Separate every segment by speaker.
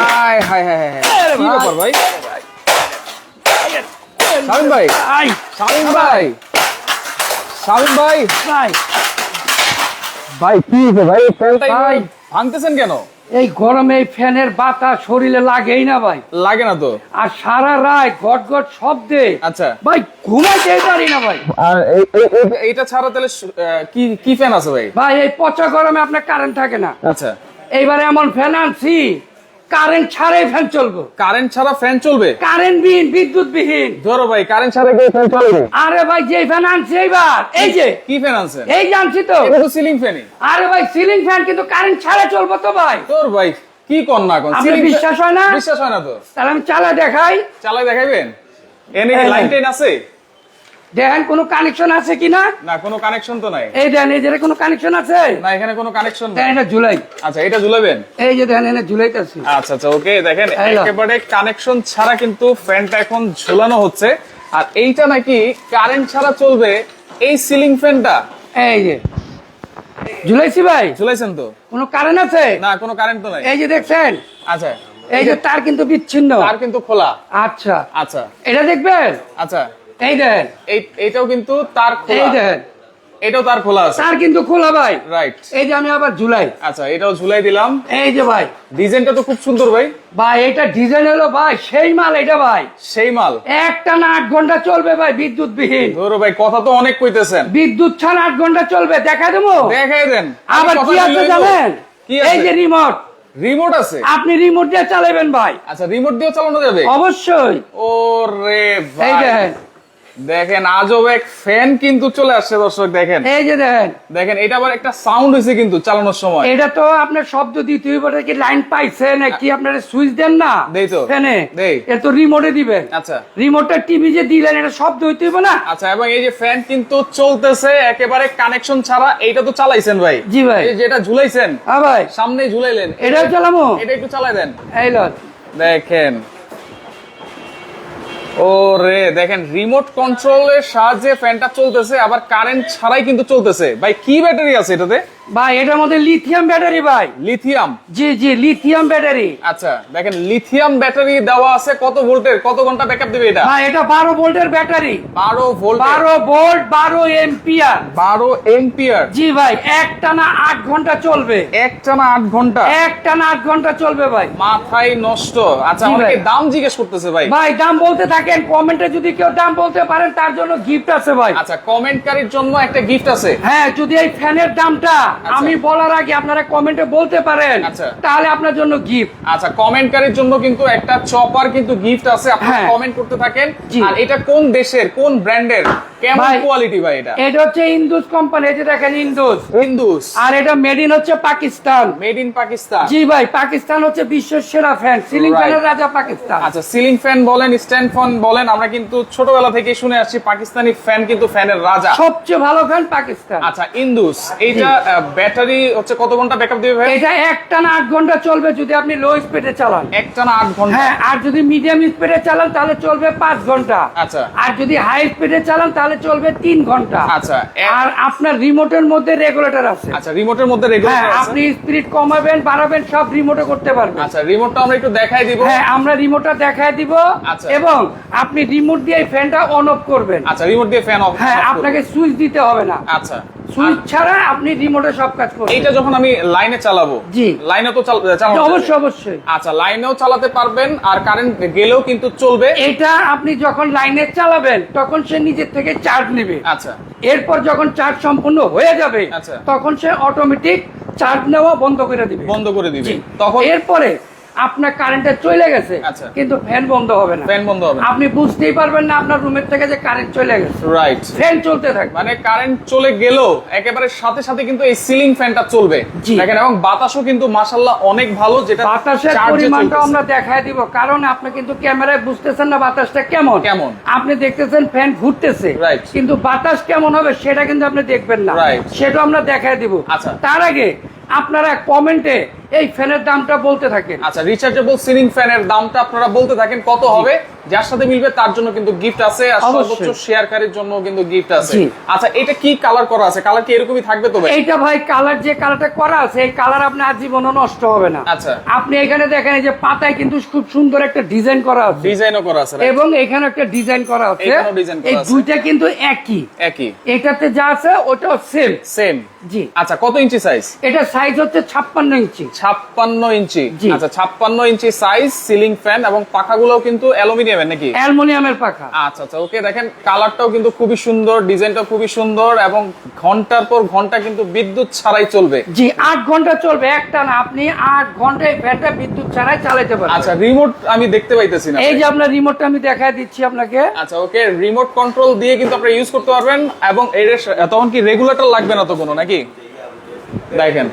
Speaker 1: আয় কি ব্যাপার ভাই? শামিম ভাই।
Speaker 2: আই
Speaker 1: ভাই। শামিম ভাই।
Speaker 2: ভাই।
Speaker 1: ভাই কি ভাই?
Speaker 2: ভাই।
Speaker 1: ভাঙতেছেন কেন?
Speaker 2: এই গরমে এই ফ্যানের বাতাস শরীরে লাগেই না ভাই।
Speaker 1: লাগে না তো?
Speaker 2: আর সারা রাত গট গট শব্দে
Speaker 1: আচ্ছা।
Speaker 2: ভাই ঘুমাইতেই পারি না ভাই।
Speaker 1: আর এই- এই- এই- এইটা ছাড়া তাহলে কি কি ফ্যান আছে ভাই?
Speaker 2: ভাই এই পচা গরমে আপনার কারেন্ট থাকে না।
Speaker 1: আচ্ছা।
Speaker 2: এইবারে এমন ফ্যান আনছি কারেন্ট ছাড়াই ফ্যান চলবো।
Speaker 1: কারেন্ট ছাড়া ফ্যান চলবে?
Speaker 2: কারেন্ট বিহীন বিদ্যুৎ বিহীন
Speaker 1: ধরো ভাই কারেন্ট ছাড়া কি ফ্যান চলবে।
Speaker 2: আরে ভাই যে ফ্যান আনছি এইবার এই যে।
Speaker 1: কি ফ্যান আনছেন?
Speaker 2: এই যে আনছি তো।
Speaker 1: এটা তো সিলিং ফ্যানই
Speaker 2: আরে ভাই সিলিং ফ্যান কিন্তু কারেন্ট ছাড়া চলবো তো ভাই।
Speaker 1: তোর ভাই কি কর না কোন
Speaker 2: আপনার বিশ্বাস হয় না?
Speaker 1: বিশ্বাস হয় না তো?
Speaker 2: তাহলে আমি চালা দেখাই।
Speaker 1: চালাই দেখাইবেন? এনে
Speaker 2: হ্যাঁ,
Speaker 1: লাইন। টাইন আছে?
Speaker 2: দেখেন কোনো কানেকশন আছে কিনা
Speaker 1: না? কোনো কানেকশন তো নাই।
Speaker 2: এই দেন এই যে কোনো কানেকশন আছে?
Speaker 1: না এখানে কোনো কানেকশন
Speaker 2: দেখেন এটা ঝুলাই।
Speaker 1: আচ্ছা এটা ঝুলাবেন?
Speaker 2: এই যে দেখেন ঝুলাইতেছি।
Speaker 1: আচ্ছা আচ্ছা ওকে দেখেন একেবারে কানেকশন ছাড়া কিন্তু ফ্যানটা এখন ঝুলানো হচ্ছে। আর এইটা নাকি কারেন্ট ছাড়া চলবে এই সিলিং ফ্যানটা
Speaker 2: এই যে। ঝুলাইছি ভাই?
Speaker 1: ঝুলাইছেন তো?
Speaker 2: কোনো কারেন্ট আছে?
Speaker 1: না কোনো কারেন্ট তো নাই।
Speaker 2: এই যে দেখছেন?
Speaker 1: আচ্ছা।
Speaker 2: এই যে তার কিন্তু বিচ্ছিন্ন।
Speaker 1: তার কিন্তু খোলা।
Speaker 2: আচ্ছা।
Speaker 1: আচ্ছা।
Speaker 2: এটা দেখবেন?
Speaker 1: আচ্ছা।
Speaker 2: এই
Speaker 1: এইটাও কিন্তু তার
Speaker 2: এই
Speaker 1: এটাও তার খোলা আছে।
Speaker 2: তার কিন্তু খোলা ভাই।
Speaker 1: রাইট
Speaker 2: এই যে আমি আবার ঝুলাই।
Speaker 1: আচ্ছা এটাও ঝুলাই দিলাম।
Speaker 2: এই যে ভাই।
Speaker 1: ডিজাইনটা তো খুব সুন্দর ভাই।
Speaker 2: ভাই এটা ডিজাইন হলো ভাই সেই মাল এটা ভাই।
Speaker 1: সেই মাল।
Speaker 2: একটা না আট ঘণ্টা চলবে ভাই বিদ্যুৎ বিহীন
Speaker 1: ধরো ভাই কথা তো অনেক কইতেছেন।
Speaker 2: বিদ্যুৎ ছাড়া আট ঘণ্টা চলবে দেখা দেবো?
Speaker 1: দেখাই দেন।
Speaker 2: আবার কি আছে জানেন? এই যে রিমোট
Speaker 1: রিমোট আছে?
Speaker 2: আপনি রিমোট দিয়ে চালাবেন ভাই।
Speaker 1: আচ্ছা রিমোট দিয়ে চালানো যাবে?
Speaker 2: অবশ্যই।
Speaker 1: ও রে
Speaker 2: এই
Speaker 1: ভাই।
Speaker 2: দেখেন
Speaker 1: আজব এক ফ্যান কিন্তু চলে আসছে দর্শক দেখেন।
Speaker 2: এই যে দেখেন।
Speaker 1: দেখেন এটা আবার একটা সাউন্ড হয়েছে কিন্তু চালানোর সময়।
Speaker 2: এটা তো আপনার শব্দ দিতে হইব কি লাইন পাইছে নাকি আপনার সুইচ দেন না
Speaker 1: দেই তো।
Speaker 2: ফ্যানে
Speaker 1: দেই।
Speaker 2: এটা তো রিমোটে দিবেন।
Speaker 1: আচ্ছা।
Speaker 2: রিমোটটা টিভি যে দিলেন এটা শব্দ হইতে হইব না?
Speaker 1: আচ্ছা এবং এই যে ফ্যান কিন্তু চলতেছে একেবারে কানেকশন ছাড়া এইটা তো চালাইছেন ভাই।
Speaker 2: জি ভাই।
Speaker 1: এই যেটা ঝুলাইছেন
Speaker 2: হ্যাঁ ভাই।
Speaker 1: সামনে ঝুলাইলেন
Speaker 2: এটাও চালামো?
Speaker 1: এটা একটু চালাই দেন।
Speaker 2: এই লন।
Speaker 1: দেখেন ও রে দেখেন রিমোট কন্ট্রোলের সাহায্যে ফ্যানটা চলতেছে, আবার কারেন্ট ছাড়াই কিন্তু চলতেছে। ভাই, কি ব্যাটারি আছে এটাতে?
Speaker 2: ভাই এটার মধ্যে লিথিয়াম ব্যাটারি ভাই।
Speaker 1: লিথিয়াম
Speaker 2: জি জি লিথিয়াম ব্যাটারি
Speaker 1: আচ্ছা দেখেন লিথিয়াম ব্যাটারি দেওয়া আছে কত ভোল্টের কত ঘণ্টা ব্যাকআপ দিবে এটা?
Speaker 2: ভাই এটা বারো ভোল্টের ব্যাটারি
Speaker 1: বারো ভোল্ট
Speaker 2: বারো ভোল্ট বারো এম্পিয়ার
Speaker 1: বারো এম্পিয়ার
Speaker 2: জি ভাই একটানা আট ঘণ্টা চলবে।
Speaker 1: একটানা আট ঘণ্টা?
Speaker 2: একটানা আট ঘণ্টা চলবে ভাই।
Speaker 1: মাথায় নষ্ট। আচ্ছা অনেকে। দাম জিজ্ঞেস করতেছে ভাই।
Speaker 2: ভাই দাম বলতে থাকেন কমেন্টে যদি কেউ দাম বলতে পারেন তার জন্য গিফট আছে ভাই।
Speaker 1: আচ্ছা কমেন্টকারীর জন্য একটা গিফট আছে।
Speaker 2: হ্যাঁ যদি এই ফ্যানের দামটা আমি বলার আগে আপনারা কমেন্টে বলতে পারেন
Speaker 1: আচ্ছা।
Speaker 2: তাহলে আপনার জন্য গিফট
Speaker 1: আচ্ছা কমেন্টকারীর জন্য কিন্তু একটা চপার কিন্তু গিফট আছে আপনারা
Speaker 2: হ্যাঁ।
Speaker 1: কমেন্ট করতে থাকেন। আর এটা কোন দেশের কোন ব্র্যান্ডের কেমন কোয়ালিটি ভাই এটা?
Speaker 2: এটা হচ্ছে ইন্দুস কোম্পানি এই যে দেখেন ইন্দুস
Speaker 1: হিন্দুস
Speaker 2: আর এটা মেড ইন হচ্ছে পাকিস্তান
Speaker 1: মেড ইন পাকিস্তান
Speaker 2: জি ভাই পাকিস্তান হচ্ছে বিশ্বের সেরা ফ্যান সিলিং. ফ্যানের রাজা পাকিস্তান
Speaker 1: আচ্ছা সিলিং ফ্যান বলেন স্ট্যান্ড ফ্যান বলেন আমরা কিন্তু ছোটবেলা থেকে শুনে আসছি পাকিস্তানি ফ্যান কিন্তু ফ্যানের রাজা।
Speaker 2: সবচেয়ে ভালো ফ্যান পাকিস্তান
Speaker 1: আচ্ছা ইন্দুস এইটা ব্যাটারি হচ্ছে কত ঘণ্টা ব্যাকআপ দিবে ভাই?
Speaker 2: এটা একটা না আট ঘণ্টা চলবে যদি আপনি লো স্পিডে চালান।
Speaker 1: একটানা আট ঘণ্টা।
Speaker 2: হ্যাঁ আর যদি মিডিয়াম স্পিডে চালান তাহলে চলবে পাঁচ ঘণ্টা।
Speaker 1: আচ্ছা।
Speaker 2: আর যদি হাই স্পিডে চালান তাহলে চলবে তিন ঘণ্টা।
Speaker 1: আচ্ছা,
Speaker 2: আর আপনার রিমোটের মধ্যে রেগুলেটর আছে।
Speaker 1: আচ্ছা রিমোটের মধ্যে
Speaker 2: হ্যাঁ
Speaker 1: রেগুলেটর আছে।
Speaker 2: আপনি স্পিড কমাবেন বাড়াবেন সব রিমোটে করতে পারবেন।
Speaker 1: আচ্ছা রিমোটটা আমরা একটু দেখাই দিব।
Speaker 2: হ্যাঁ আমরা রিমোটটা দেখায় দিব।
Speaker 1: আচ্ছা।
Speaker 2: এবং আপনি রিমোট দিয়ে ফ্যানটা অন অফ করবেন।
Speaker 1: আচ্ছা রিমোট দিয়ে ফ্যান অফ
Speaker 2: হ্যাঁ আপনাকে সুইচ দিতে হবে না।
Speaker 1: আচ্ছা।
Speaker 2: সুইচ ছাড়া আপনি রিমোটে সব কাজ করবেন।
Speaker 1: এইটা যখন আমি লাইনে চালাবো
Speaker 2: জি।
Speaker 1: লাইনে তো চাল- চালানো যাবে।
Speaker 2: অবশ্যই অবশ্যই।
Speaker 1: আচ্ছা লাইনেও চালাতে পারবেন আর কারেন্ট গেলেও কিন্তু চলবে।
Speaker 2: এটা আপনি যখন লাইনে চালাবেন তখন সে নিজের থেকে চার্জ নেবে।
Speaker 1: আচ্ছা।
Speaker 2: এরপর যখন চার্জ সম্পূর্ণ হয়ে যাবে
Speaker 1: আচ্ছা।
Speaker 2: তখন সে অটোমেটিক চার্জ নেওয়া বন্ধ করে দিবে।
Speaker 1: বন্ধ করে দিবে। তখন
Speaker 2: এরপরে আপনার কারেন্টে চলে গেছে
Speaker 1: আচ্ছা।
Speaker 2: কিন্তু ফ্যান বন্ধ হবে না
Speaker 1: ফ্যান বন্ধ হবে
Speaker 2: আপনি বুঝতেই পারবেন না আপনার রুমের থেকে যে কারেন্ট চলে গেছে
Speaker 1: রাইট
Speaker 2: ফ্যান চলতে থাকবে
Speaker 1: মানে কারেন্ট চলে গেলেও একেবারে সাথে সাথে কিন্তু এই সিলিং ফ্যানটা চলবে। দেখেন এবং বাতাসও কিন্তু মাশাল্লাহ অনেক ভালো যেটা
Speaker 2: বাতাসের পরিমাণটা আমরা দেখায় দিব কারণ আপনি কিন্তু ক্যামেরায় বুঝতেছেন না বাতাসটা কেমন
Speaker 1: কেমন?
Speaker 2: আপনি দেখতেছেন ফ্যান ঘুরতেছে
Speaker 1: Right.
Speaker 2: কিন্তু বাতাস কেমন হবে সেটা কিন্তু আপনি দেখবেন না. সেটা আমরা দেখায় দিব
Speaker 1: আচ্ছা।
Speaker 2: তার আগে আপনারা কমেন্টে এই ফ্যানের দামটা বলতে থাকেন।
Speaker 1: আচ্ছা রিচার্জেবল সিলিং ফ্যানের দামটা আপনারা বলতে থাকেন কত হবে? যার সাথে মিলবে তার জন্য কিন্তু গিফট আছে আর সর্বোচ্চ শেয়ারকারীর জন্য কিন্তু গিফট আছে। আচ্ছা এটা কি কালার করা আছে? কালার কি এরকমই থাকবে তো ভাই?
Speaker 2: এইটা ভাই কালার যে কালারটা করা আছে এই কালার আপনার আজীবনও নষ্ট হবে না।
Speaker 1: আচ্ছা।
Speaker 2: আপনি এখানে দেখেন এই যে পাতায় কিন্তু খুব সুন্দর একটা ডিজাইন করা আছে।
Speaker 1: ডিজাইনও করা আছে
Speaker 2: এবং এখানে একটা ডিজাইন করা আছে। এই দুইটা কিন্তু একই।
Speaker 1: একই।
Speaker 2: এটাতে যা আছে ওটাও সেম
Speaker 1: সেম
Speaker 2: জি।
Speaker 1: আচ্ছা কত ইঞ্চি সাইজ
Speaker 2: এটা সাইজ হচ্ছে ছাপ্পান্ন ইঞ্চি
Speaker 1: ছাপ্পান্ন ইঞ্চি। আচ্ছা ছাপ্পান্ন ইঞ্চি সাইজ সিলিং ফ্যান এবং পাখাগুলোও কিন্তু অ্যালুমিনিয়ামের নাকি?
Speaker 2: অ্যালুমিনিয়ামের পাখা।
Speaker 1: আচ্ছা আচ্ছা ওকে দেখেন কালারটাও কিন্তু খুবই সুন্দর ডিজাইনটাও খুবই সুন্দর এবং ঘণ্টার পর ঘণ্টা কিন্তু বিদ্যুৎ ছাড়াই চলবে।
Speaker 2: জি আট ঘণ্টা চলবে একটা না আপনি আট ঘন্টায় ফ্যানটা বিদ্যুৎ ছাড়াই চালাতে পারবেন।
Speaker 1: আচ্ছা রিমোট আমি দেখতে পাইতেছি না।
Speaker 2: এই যে আপনার রিমোটটা আমি দেখাই দিচ্ছি আপনাকে।
Speaker 1: আচ্ছা ওকে রিমোট কন্ট্রোল দিয়ে কিন্তু আপনারা ইউজ করতে পারবেন এবং এর তখন কি রেগুলেটর লাগবে না তো কোনো নাকি? দেখেন।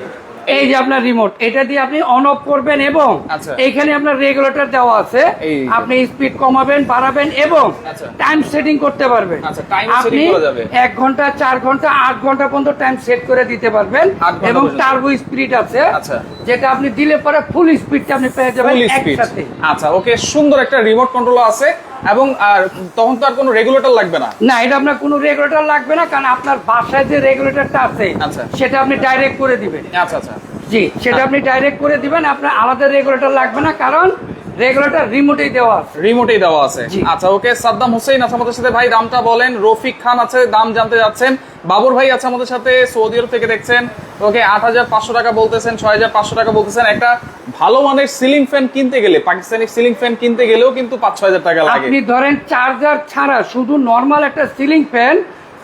Speaker 2: এই যে আপনার রিমোট এটা দিয়ে আপনি অন অফ করবেন এবং
Speaker 1: আচ্ছা।
Speaker 2: এইখানে আপনার রেগুলেটর দেওয়া আছে আপনি স্পিড কমাবেন বাড়াবেন এবং
Speaker 1: আচ্ছা।
Speaker 2: টাইম সেটিং করতে পারবেন
Speaker 1: আচ্ছা,
Speaker 2: আপনি এক ঘণ্টা চার ঘণ্টা আট ঘণ্টা পর্যন্ত টাইম সেট করে দিতে পারবেন এবং। টার্বো স্পিড আছে
Speaker 1: আচ্ছা।
Speaker 2: যেটা আপনি দিলে পরে ফুল স্পিডটা আপনি পেয়ে যাবেন একসাথে
Speaker 1: আচ্ছা ওকে সুন্দর একটা রিমোট কন্ট্রোল আছে এবং আর তখন তো আর কোনো রেগুলেটর লাগবে না।
Speaker 2: না এটা আপনার কোনো রেগুলেটর লাগবে না কারণ আপনার বাসায় যে রেগুলেটরটা আছে
Speaker 1: আচ্ছা।
Speaker 2: সেটা আপনি ডাইরেক্ট করে দিবেন।
Speaker 1: আচ্ছা আচ্ছা।
Speaker 2: জি সেটা আপনি ডাইরেক্ট করে দিবেন আপনার আলাদা রেগুলেটর লাগবে না কারণ রেগুলেটর রিমোটেই দেওয়া আছে।
Speaker 1: রিমোটেই দেওয়া আছে। আচ্ছা ওকে সাদ্দাম হোসেন আছে আমাদের সাথে। ভাই দামটা বলেন। রফিক খান আছে দাম জানতে যাচ্ছেন। বাবর ভাই আছে আমাদের সাথে সৌদি আরব থেকে দেখছেন। ওকে আট হাজার পাঁচশো টাকা বলতেছেন ছয় হাজার পাঁচশো টাকা বলতেছেন। একটা ভালো মানের সিলিং ফ্যান কিনতে গেলে পাকিস্তানি সিলিং ফ্যান কিনতে গেলেও কিন্তু পাঁচ ছয় হাজার টাকা লাগে।
Speaker 2: আপনি ধরেন চার্জার ছাড়া শুধু নর্মাল একটা সিলিং ফ্যান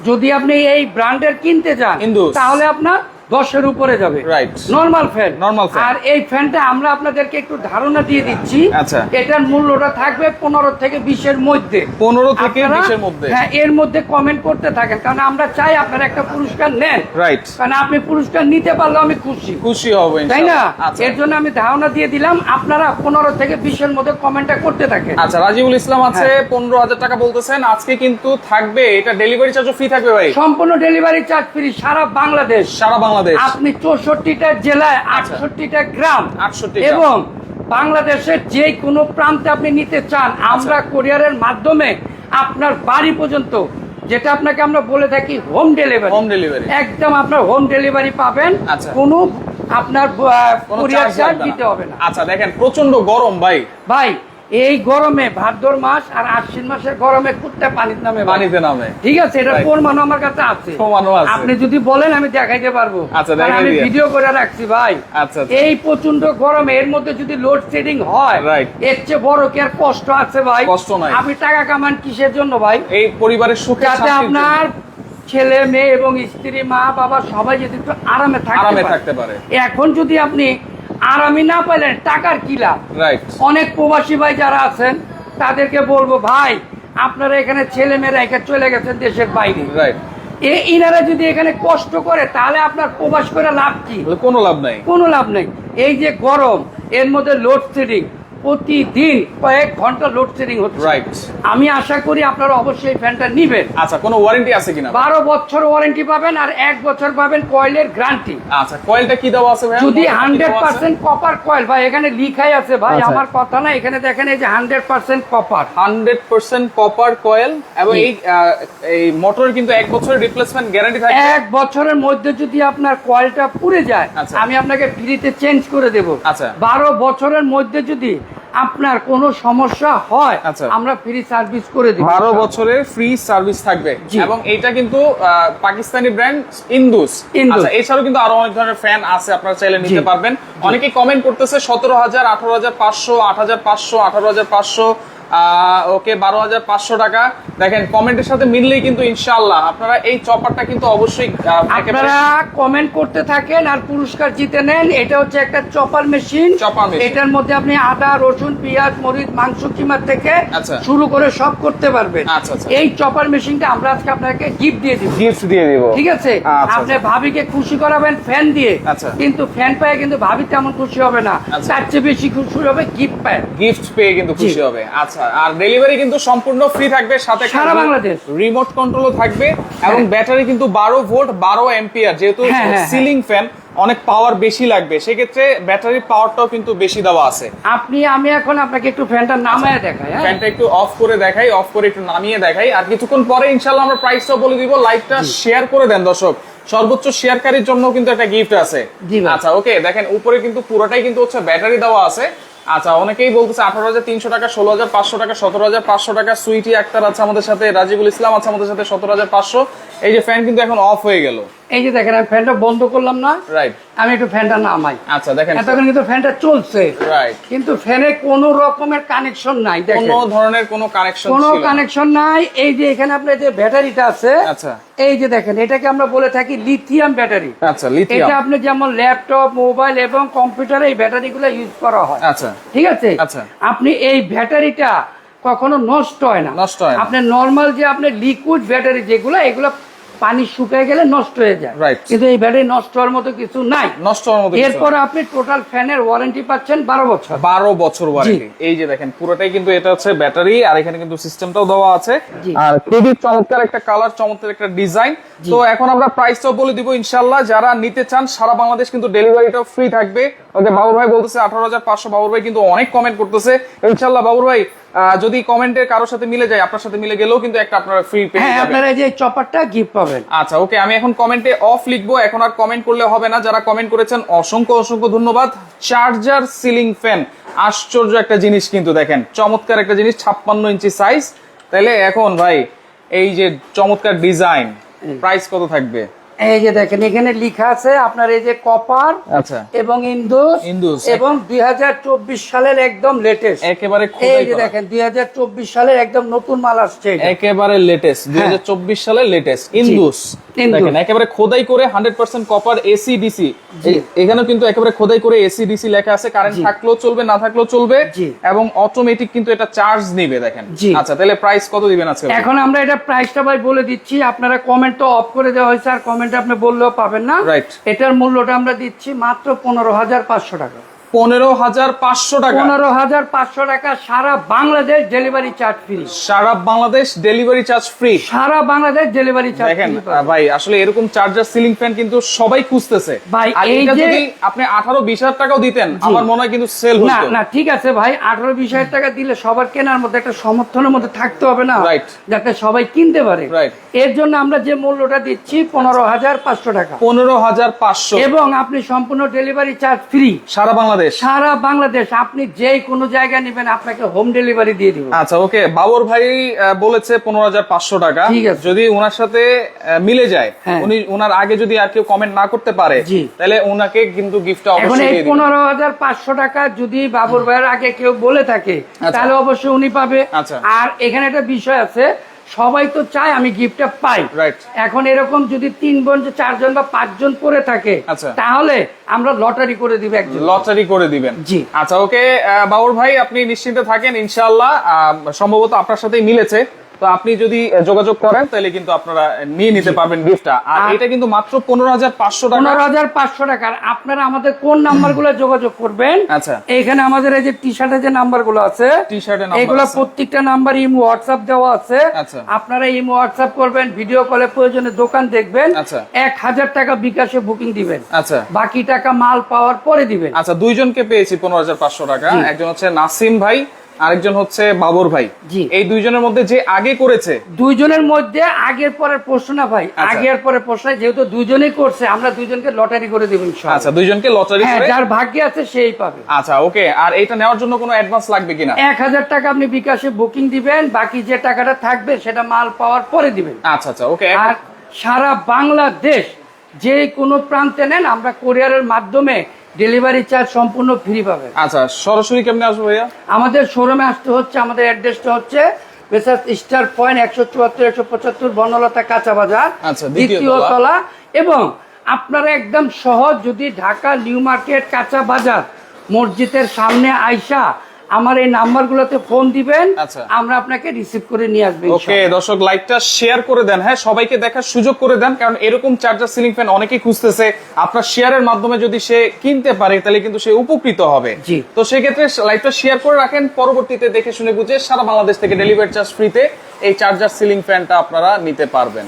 Speaker 2: যদি আপনি এই ব্র্যান্ডের কিনতে
Speaker 1: চান।
Speaker 2: তাহলে আপনার দশের উপরে যাবে।
Speaker 1: Right.
Speaker 2: Normal fan
Speaker 1: fan।
Speaker 2: আর এই ফ্যানটা আমরা আপনাদেরকে একটু ধারণা দিয়ে দিচ্ছি।
Speaker 1: আচ্ছা।
Speaker 2: এটার মূল্যটা থাকবে পনেরো থেকে বিশের মধ্যে।
Speaker 1: পনেরো থেকে বিশের মধ্যে।
Speaker 2: হ্যাঁ এর মধ্যে কমেন্ট করতে থাকেন। কারণ আমরা চাই আপনারা একটা পুরস্কার নেন।
Speaker 1: রাইট
Speaker 2: কারণ আপনি পুরস্কার নিতে পারলে আমি খুশি।
Speaker 1: খুশি হব
Speaker 2: তাই না?
Speaker 1: আচ্ছা।
Speaker 2: এর জন্য আমি ধারণা দিয়ে দিলাম আপনারা পনেরো থেকে বিশের মধ্যে কমেন্টটা করতে থাকেন।
Speaker 1: আচ্ছা রাজিবুল ইসলাম আছে
Speaker 2: হ্যাঁ।
Speaker 1: পনেরো হাজার টাকা বলতেছেন। আজকে কিন্তু থাকবে এটা ডেলিভারি চার্জও ফ্রি থাকবে ভাই?
Speaker 2: সম্পূর্ণ ডেলিভারি চার্জ ফ্রি সারা বাংলাদেশ।
Speaker 1: সারা বাংলাদেশ।
Speaker 2: আপনি চৌষট্টিটা জেলায় আটষট্টিটা গ্রাম
Speaker 1: 68 গ্রাম।
Speaker 2: এবং বাংলাদেশের যে কোনো প্রান্তে আপনি নিতে চান আমরা কোরিয়ারের মাধ্যমে আপনার বাড়ি পর্যন্ত যেটা আপনাকে আমরা বলে থাকি হোম ডেলিভারি
Speaker 1: হোম ডেলিভারি
Speaker 2: একদম আপনার হোম ডেলিভারি পাবেন।
Speaker 1: আচ্ছা।
Speaker 2: কোনো আপনার কোরিয়ার
Speaker 1: চার্জ
Speaker 2: দিতে হবে না।
Speaker 1: আচ্ছা দেখেন প্রচণ্ড গরম ভাই।
Speaker 2: ভাই এই গরমে ভাদ্র মাস আর আশ্বিন মাসের গরমে কুত্তে পানির নামে
Speaker 1: পানিতে নামে।
Speaker 2: ঠিক আছে এটা. প্রমাণ আমার কাছে আছে। আপনি যদি বলেন আমি দেখাইতে পারব।
Speaker 1: আচ্ছা,
Speaker 2: আমি ভিডিও করে রাখছি ভাই।
Speaker 1: আচ্ছা, আচ্ছা।
Speaker 2: এই প্রচণ্ড গরমে এর মধ্যে যদি লোড শেডিং হয় এর চেয়ে বড় কি আর কষ্ট আছে ভাই?
Speaker 1: কষ্ট নাই।
Speaker 2: আপনি টাকা কামান কিসের জন্য ভাই?
Speaker 1: এই পরিবারের সুখে
Speaker 2: যাতে আপনার ছেলে মেয়ে এবং স্ত্রী মা বাবা সবাই যদি একটু আরামে থাকতে পারে। এখন যদি আপনি আরামে না পাইলে টাকার কি লাভ? অনেক প্রবাসী ভাই যারা আছেন তাদেরকে বলব ভাই আপনারা এখানে ছেলে মেয়েরা এখানে চলে গেছেন দেশের বাইরে। এ ইনারা যদি এখানে কষ্ট করে তাহলে আপনার প্রবাস করে লাভ কি?
Speaker 1: কোনো লাভ নাই।
Speaker 2: কোনো লাভ নাই। এই যে গরম এর মধ্যে লোডশেডিং প্রতিদিন কয়েক ঘণ্টা লোডশেডিং হচ্ছে।
Speaker 1: রাইট
Speaker 2: আমি আশা করি আপনারা অবশ্যই এই ফ্যানটা নিবেন।
Speaker 1: আচ্ছা কোনো ওয়ারেন্টি আছে কিনা?
Speaker 2: বারো বছর ওয়ারেন্টি পাবেন আর এক বছর পাবেন কয়েলের গ্যারান্টি
Speaker 1: আচ্ছা কয়েলটা কি দেওয়া আছে
Speaker 2: যদি হান্ড্রেড পার্সেন্ট কপার কয়েল ভাই এখানে লিখাই আছে ভাই
Speaker 1: আচ্ছা।
Speaker 2: আমার কথা না এখানে দেখেন এই যে hundred percent copper
Speaker 1: hundred percent copper coil এবং এই এই মোটরের কিন্তু এক বছরের রিপ্লেসমেন্ট গ্যারান্টি থাকে
Speaker 2: এক বছরের মধ্যে যদি আপনার কয়েলটা পুড়ে যায়
Speaker 1: আচ্ছা।
Speaker 2: আমি আপনাকে ফ্রিতে চেঞ্জ করে দেব।
Speaker 1: আচ্ছা।
Speaker 2: বারো বছরের মধ্যে যদি আপনার কোন সমস্যা হয়
Speaker 1: আচ্ছা।
Speaker 2: আমরা ফ্রি সার্ভিস করে দিই।
Speaker 1: বারো বছরের ফ্রি সার্ভিস থাকবে। এবং এটা কিন্তু পাকিস্তানি ব্র্যান্ড ইন্দুস
Speaker 2: ইন্দুস।
Speaker 1: আচ্ছা এছাড়াও কিন্তু আরও অনেক ধরনের ফ্যান আছে আপনারা চাইলে নিতে পারবেন। অনেকে কমেন্ট করতেছে সতেরো হাজার আঠারো হাজার পাঁচশো আট হাজার পাঁচশো আঠারো হাজার পাঁচশো ওকে বারো হাজার পাঁচশো টাকা। দেখেন কমেন্টের সাথে মিললেই কিন্তু ইনশাআল্লাহ। আপনারা এই চপারটা কিন্তু অবশ্যই
Speaker 2: আপনারা কমেন্ট করতে থাকেন আর পুরস্কার জিতে নেন। এটা হচ্ছে একটা চপার মেশিন।
Speaker 1: Chopper machine.
Speaker 2: এটার মধ্যে আপনি আদা রসুন পেঁয়াজ মরিচ মাংস কিমার থেকে
Speaker 1: আচ্ছা।
Speaker 2: শুরু করে সব করতে পারবেন।
Speaker 1: আচ্ছা, আচ্ছা।
Speaker 2: এই চপার মেশিনটা আমরা আজকে আপনাকে গিফট দিয়ে দিব।
Speaker 1: গিফট দিয়ে দিব।
Speaker 2: ঠিক আছে? আপনি ভাবিকে খুশি করাবেন ফ্যান দিয়ে। কিন্তু ফ্যান পায়ে কিন্তু ভাবি তেমন খুশি হবে না। তার চেয়ে বেশি খুশি হবে গিফট পায়।
Speaker 1: গিফট পেয়ে কিন্তু খুশি হবে। আচ্ছা আচ্ছা আর ডেলিভারি কিন্তু সম্পূর্ণ ফ্রি থাকবে সাথে
Speaker 2: সারা বাংলাদেশ।
Speaker 1: রিমোট কন্ট্রোলও থাকবে এবং
Speaker 2: হ্যাঁ।
Speaker 1: ব্যাটারি কিন্তু বারো ভোল্ট বারো এম্পিয়ার যেহেতু
Speaker 2: হ্যাঁ, হ্যাঁ,
Speaker 1: সিলিং ফ্যান অনেক পাওয়ার বেশি লাগবে। সেক্ষেত্রে ব্যাটারির পাওয়ারটাও কিন্তু বেশি দেওয়া আছে।
Speaker 2: আপনি আমি এখন আপনাকে একটু ফ্যানটা নামায় দেখাই হ্যাঁ?
Speaker 1: ফ্যানটা একটু অফ করে দেখাই অফ করে একটু নামিয়ে দেখাই। আর কিছুক্ষণ পরে ইনশাল্লাহ আমরা প্রাইসটাও বলে দিব। লাইভটা শেয়ার করে দেন দর্শক। সর্বোচ্চ শেয়ারকারীর জন্য কিন্তু একটা গিফট আছে। আচ্ছা ওকে দেখেন উপরে কিন্তু পুরোটাই কিন্তু হচ্ছে ব্যাটারি দেওয়া আছে। আচ্ছা অনেকেই বলতেছে আঠারো হাজার তিনশো টাকা, ষোলো হাজার পাঁচশো টাকা, সতেরো হাজার পাঁচশো টাকা, সুইটি আক্তার আছে আমাদের সাথে, রাজিবুল ইসলাম আছে আমাদের সাথে, সতেরো হাজার পাঁচশো। এই যে ফ্যান কিন্তু এখন অফ হয়ে গেল।
Speaker 2: এই যে দেখেন আমি ফ্যানটা বন্ধ করলাম না।
Speaker 1: রাইট
Speaker 2: আমি একটু ফ্যানটা নামাই।
Speaker 1: আচ্ছা দেখেন।
Speaker 2: এতক্ষণ কিন্তু ফ্যানটা চলছে।
Speaker 1: রাইট
Speaker 2: কিন্তু ফ্যানে কোনো রকমের কানেকশন নাই দেখেন।
Speaker 1: কোনো ধরনের কোনো কানেকশন
Speaker 2: কোনো কানেকশন নাই। এই যে এখানে আপনার যে ব্যাটারিটা আছে
Speaker 1: আচ্ছা।
Speaker 2: এই যে দেখেন এটাকে আমরা বলে থাকি লিথিয়াম ব্যাটারি
Speaker 1: আচ্ছা লিথিয়াম
Speaker 2: এটা আপনি যেমন ল্যাপটপ মোবাইল এবং কম্পিউটারে এই ব্যাটারিগুলো ইউজ করা হয়।
Speaker 1: আচ্ছা।
Speaker 2: ঠিক আছে?
Speaker 1: আচ্ছা।
Speaker 2: আপনি এই ব্যাটারিটা কখনো নষ্ট হয় না।
Speaker 1: নষ্ট হয়
Speaker 2: আপনি নর্মাল যে আপনি লিকুইড ব্যাটারি যেগুলো এগুলো পানি শুকায় গেলে নষ্ট হয়ে যায়। কিন্তু এই ব্যাটারি নষ্ট হওয়ার মতো কিছু নাই।
Speaker 1: নষ্ট হওয়ার মতো
Speaker 2: এরপর আপনি টোটাল ফ্যানের ওয়ারেন্টি পাচ্ছেন বারো বছর।
Speaker 1: বারো বছর ওয়ারেন্টি এই যে দেখেন পুরোটাই কিন্তু এটা হচ্ছে ব্যাটারি আর এখানে কিন্তু সিস্টেমটাও দেওয়া আছে। আর খুবই চমৎকার একটা কালার চমৎকার একটা ডিজাইন তো এখন আমরা প্রাইসটাও বলে দিব ইনশাল্লাহ যারা নিতে চান সারা বাংলাদেশ কিন্তু ডেলিভারিটাও ফ্রি থাকবে। ওকে বাবুর ভাই বলতেছে আঠারো হাজার পাঁচশো। বাবুর ভাই কিন্তু অনেক কমেন্ট করতেছে। ইনশাল্লাহ বাবুর ভাই যদি কমেন্টে কারোর সাথে মিলে যায় আপনার সাথে মিলে গেলেও কিন্তু একটা আপনারা ফ্রি পেয়ে
Speaker 2: হ্যাঁ
Speaker 1: যাবেন
Speaker 2: আপনারা এই যে চপারটা গিফট পাবেন।
Speaker 1: আচ্ছা ওকে আমি এখন কমেন্টে অফ লিখব। এখন আর কমেন্ট করলে হবে না। যারা কমেন্ট করেছেন অসংখ্য অসংখ্য ধন্যবাদ। চার্জার সিলিং ফ্যান আশ্চর্য একটা জিনিস কিন্তু দেখেন। চমৎকার একটা জিনিস ছাপ্পান্ন ইঞ্চি সাইজ তাহলে এখন ভাই এই যে চমৎকার ডিজাইন প্রাইস কত থাকবে?
Speaker 2: এই যে দেখেন এখানে লিখা আছে আপনার এই যে কপার
Speaker 1: আচ্ছা।
Speaker 2: এবং ইন্দুস। এবং দুই হাজার চব্বিশ সালের একদম লেটেস্ট
Speaker 1: একেবারে
Speaker 2: এই যে দেখেন দুই হাজার চব্বিশ সালের একদম নতুন মাল আসছে
Speaker 1: একেবারে লেটেস্ট দুই হাজার চব্বিশ সালের লেটেস্ট ইন্দুস। দেখেন একেবারে খোদাই করে hundred percent copper AC DC এখানেও কিন্তু একেবারে খোদাই করে এসি ডিসি লেখা আছে। কারেন্ট থাকলেও চলবে না থাকলেও চলবে। এবং অটোমেটিক কিন্তু এটা চার্জ নিবে দেখেন। আচ্ছা তাহলে প্রাইস কত দিবেন আজকে?
Speaker 2: এখন আমরা এটা প্রাইসটা ভাই বলে দিচ্ছি। আপনারা কমেন্ট তো অফ করে দেওয়া হয়েছে আর কমেন্ট আপনি বললেও পাবেন না।
Speaker 1: Right.
Speaker 2: এটার মূল্যটা আমরা দিচ্ছি মাত্র পনেরো হাজার পাঁচশো টাকা।
Speaker 1: পনেরো হাজার পাঁচশো টাকা।
Speaker 2: পনেরো হাজার পাঁচশো টাকা সারা বাংলাদেশ ডেলিভারি চার্জ ফ্রি।
Speaker 1: সারা বাংলাদেশ ডেলিভারি চার্জ ফ্রি।
Speaker 2: সারা বাংলাদেশ ডেলিভারি চার্জ
Speaker 1: দেখেন ভাই আসলে এরকম চার্জার সিলিং ফ্যান কিন্তু সবাই খুঁজতেছে।
Speaker 2: ভাই, এই
Speaker 1: যদি আপনি আঠারো বিশ হাজার টাকাও দিতেন আমার মনে হয় কিন্তু সেল
Speaker 2: না
Speaker 1: হতো
Speaker 2: না ঠিক আছে ভাই আঠারো বিশ হাজার টাকা দিলে সবার কেনার মধ্যে একটা সমর্থনের মধ্যে থাকতে হবে না. যাতে সবাই কিনতে পারে. এর জন্য আমরা যে মূল্যটা দিচ্ছি পনেরো হাজার পাঁচশো টাকা।
Speaker 1: পনেরো হাজার পাঁচশো।
Speaker 2: এবং আপনি সম্পূর্ণ ডেলিভারি চার্জ ফ্রি।
Speaker 1: সারা বাংলাদেশ।
Speaker 2: সারা বাংলাদেশ আপনি যে কোনো জায়গায় নেবেন আপনাকে হোম ডেলিভারি দিয়ে দিব
Speaker 1: আচ্ছা ওকে বাবর ভাই বলেছে পনেরো হাজার পাঁচশো টাকা যদি ওনার সাথে মিলে যায়
Speaker 2: হ্যাঁ।
Speaker 1: উনি ওনার আগে যদি আর কেউ কমেন্ট না করতে পারে তাহলে ওনাকে কিন্তু গিফটটা
Speaker 2: এখন
Speaker 1: অবশ্যই।
Speaker 2: পনেরো হাজার পাঁচশো টাকা যদি বাবুর ভাইয়ের আগে কেউ বলে থাকে
Speaker 1: আচ্ছা।
Speaker 2: তাহলে অবশ্যই উনি পাবে
Speaker 1: আচ্ছা।
Speaker 2: আর এখানে একটা বিষয় আছে সবাই তো চায় আমি গিফটটা পাই. এখন এরকম যদি তিন বোন চারজন বা পাঁচজন পরে থাকে
Speaker 1: আচ্ছা।
Speaker 2: তাহলে আমরা লটারি করে দিব একজন
Speaker 1: লটারি করে দিবেন
Speaker 2: জি।
Speaker 1: আচ্ছা ওকে বাবর ভাই আপনি নিশ্চিন্তে থাকেন ইনশাআল্লাহ আহ, সম্ভবত আপনার সাথেই মিলেছে তো আপনি যদি যোগাযোগ করেন তাহলে কিন্তু আপনারা নিয়ে নিতে পারবেন গিফটটা আর এটা কিন্তু মাত্র পনেরো হাজার পাঁচশো টাকা।
Speaker 2: পনেরো হাজার পাঁচশো টাকার আপনারা আমাদের কোন নাম্বারগুলো যোগাযোগ করবেন?
Speaker 1: আচ্ছা।
Speaker 2: এখানে আমাদের এই যে টি শার্টের যে নাম্বারগুলো আছে
Speaker 1: টি-শার্টের নাম্বার
Speaker 2: এগুলো প্রত্যেকটা নাম্বার ইমো হোয়াটসঅ্যাপ দেওয়া আছে।
Speaker 1: আচ্ছা।
Speaker 2: আপনারা ইমো হোয়াটসঅ্যাপ করবেন ভিডিও কলে প্রয়োজনে দোকান দেখবেন।
Speaker 1: আচ্ছা।
Speaker 2: এক হাজার টাকা বিকাশে বুকিং দিবেন।
Speaker 1: আচ্ছা।
Speaker 2: বাকি টাকা মাল পাওয়ার পরে দিবেন।
Speaker 1: আচ্ছা দুইজনকে পেয়েছি পনেরো হাজার পাঁচশো টাকা। একজন হচ্ছে নাসিম ভাই আরেকজন হচ্ছে বাবর ভাই। এই দুইজনের মধ্যে যে আগে করেছে?
Speaker 2: দুইজনের মধ্যে আগের পরের প্রশ্ন না ভাই।
Speaker 1: আচ্ছা।
Speaker 2: আগের পরের প্রশ্ন যেহেতু দুইজনেই করছে আমরা দুইজনকে লটারি করে দেবো ইনশাআল্লাহ।
Speaker 1: আচ্ছা দুইজনকে লটারি
Speaker 2: হ্যাঁ
Speaker 1: করে?
Speaker 2: যার ভাগ্যে আছে সেই পাবে।
Speaker 1: আচ্ছা ওকে। আর এটা নেওয়ার জন্য কোনো অ্যাডভান্স লাগবে কিনা?
Speaker 2: এক হাজার টাকা আপনি বিকাশে বুকিং দিবেন বাকি যে টাকাটা থাকবে সেটা মাল পাওয়ার পরে দিবেন।
Speaker 1: আচ্ছা আচ্ছা ওকে।
Speaker 2: আর সারা বাংলাদেশ যে কোনো প্রান্তে নেন আমরা কোরিয়ারের মাধ্যমে ডেলিভারি চার্জ সম্পূর্ণ ফ্রি পাবে
Speaker 1: আচ্ছা সরাসরি কেমনে আসব ভাইয়া?
Speaker 2: আমাদের শোরুমে আসতে হচ্ছে আমাদের অ্যাড্রেসটা হচ্ছে বেসাস স্টার পয়েন্ট একশো চুয়াত্তর একশো পঁচাত্তর বনলতা কাঁচা বাজার
Speaker 1: আচ্ছা, দ্বিতীয়। তলা।
Speaker 2: এবং আপনারা একদম সহজ যদি ঢাকা নিউ মার্কেট কাঁচা বাজার মসজিদের সামনে আইসা আমার এই নাম্বারগুলোতে ফোন দিবেন
Speaker 1: আচ্ছা।
Speaker 2: আমরা আপনাকে রিসিভ করে নিয়ে আসব
Speaker 1: ওকে দর্শক লাইভটা শেয়ার করে দেন। হ্যাঁ সবাইকে দেখার সুযোগ করে দেন কারণ এরকম চার্জার সিলিং ফ্যান অনেকেই খুঁজতেছে। আপনার শেয়ারের মাধ্যমে যদি সে কিনতে পারে তাহলে কিন্তু সে উপকৃত হবে।
Speaker 2: জি।
Speaker 1: তো সেক্ষেত্রে লাইভটা শেয়ার করে রাখেন পরবর্তীতে দেখে শুনে বুঝে সারা বাংলাদেশ থেকে ডেলিভারি চার্জ ফ্রিতে এই চার্জার সিলিং ফ্যানটা আপনারা নিতে পারবেন।